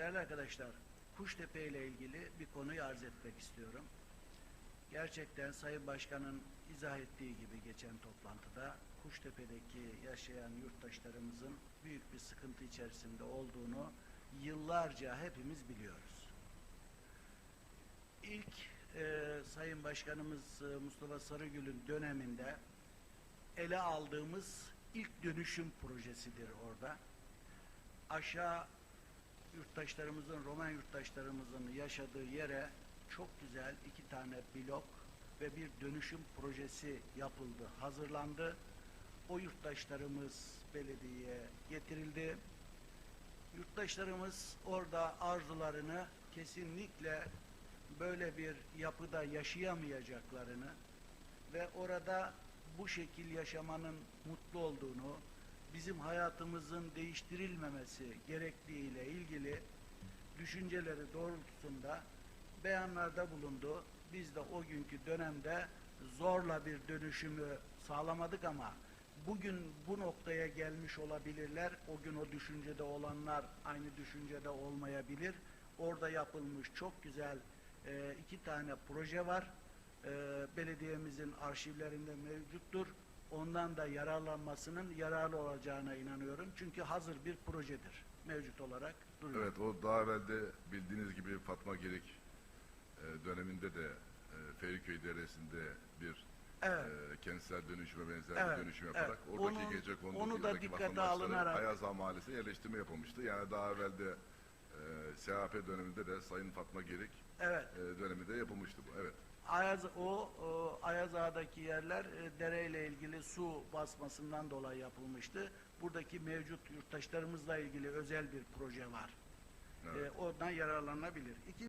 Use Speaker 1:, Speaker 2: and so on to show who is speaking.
Speaker 1: Değerli arkadaşlar, Kuştepe ile ilgili bir konuyu arz etmek istiyorum. Gerçekten Sayın Başkan'ın izah ettiği gibi geçen toplantıda Kuştepe'deki yaşayan yurttaşlarımızın büyük bir sıkıntı içerisinde olduğunu yıllarca hepimiz biliyoruz. İlk e, Sayın Başkanımız e, Mustafa Sarıgül'ün döneminde ele aldığımız ilk dönüşüm projesidir orada. Aşağı yurttaşlarımızın, Roman yurttaşlarımızın yaşadığı yere çok güzel iki tane blok ve bir dönüşüm projesi yapıldı, hazırlandı. O yurttaşlarımız belediyeye getirildi. Yurttaşlarımız orada arzularını kesinlikle böyle bir yapıda yaşayamayacaklarını ve orada bu şekil yaşamanın mutlu olduğunu, bizim hayatımızın değiştirilmemesi gerektiğiyle ilgili düşünceleri doğrultusunda beyanlarda bulundu. Biz de o günkü dönemde zorla bir dönüşümü sağlamadık ama bugün bu noktaya gelmiş olabilirler. O gün o düşüncede olanlar aynı düşüncede olmayabilir. Orada yapılmış çok güzel e, iki tane proje var. E, belediyemizin arşivlerinde mevcuttur. Ondan da yararlanmasının yararlı olacağına inanıyorum. Çünkü hazır bir projedir. Mevcut olarak duruyor.
Speaker 2: Evet, o daha evvel de bildiğiniz gibi Fatma Gerik e, döneminde de e, Feriköy Deresi'nde bir
Speaker 1: Evet.
Speaker 2: e, kentsel dönüşüme benzer
Speaker 1: Evet,
Speaker 2: bir dönüşüm yaparak
Speaker 1: evet.
Speaker 2: oradaki
Speaker 1: Onu-
Speaker 2: gece kondu
Speaker 1: onu da dikkate alınarak-
Speaker 2: Ayaza Mahallesi'ne yerleştirme yapılmıştı. Yani daha evvel de e, SHP döneminde de Sayın Fatma Gerik
Speaker 1: Evet.
Speaker 2: e, döneminde yapılmıştı bu. Evet.
Speaker 1: Ayaz, o, o Ayaz Ağa'daki yerler e, dereyle ilgili su basmasından dolayı yapılmıştı. Buradaki mevcut yurttaşlarımızla ilgili özel bir proje var.
Speaker 2: Evet.
Speaker 1: E, oradan yararlanabilir. İki,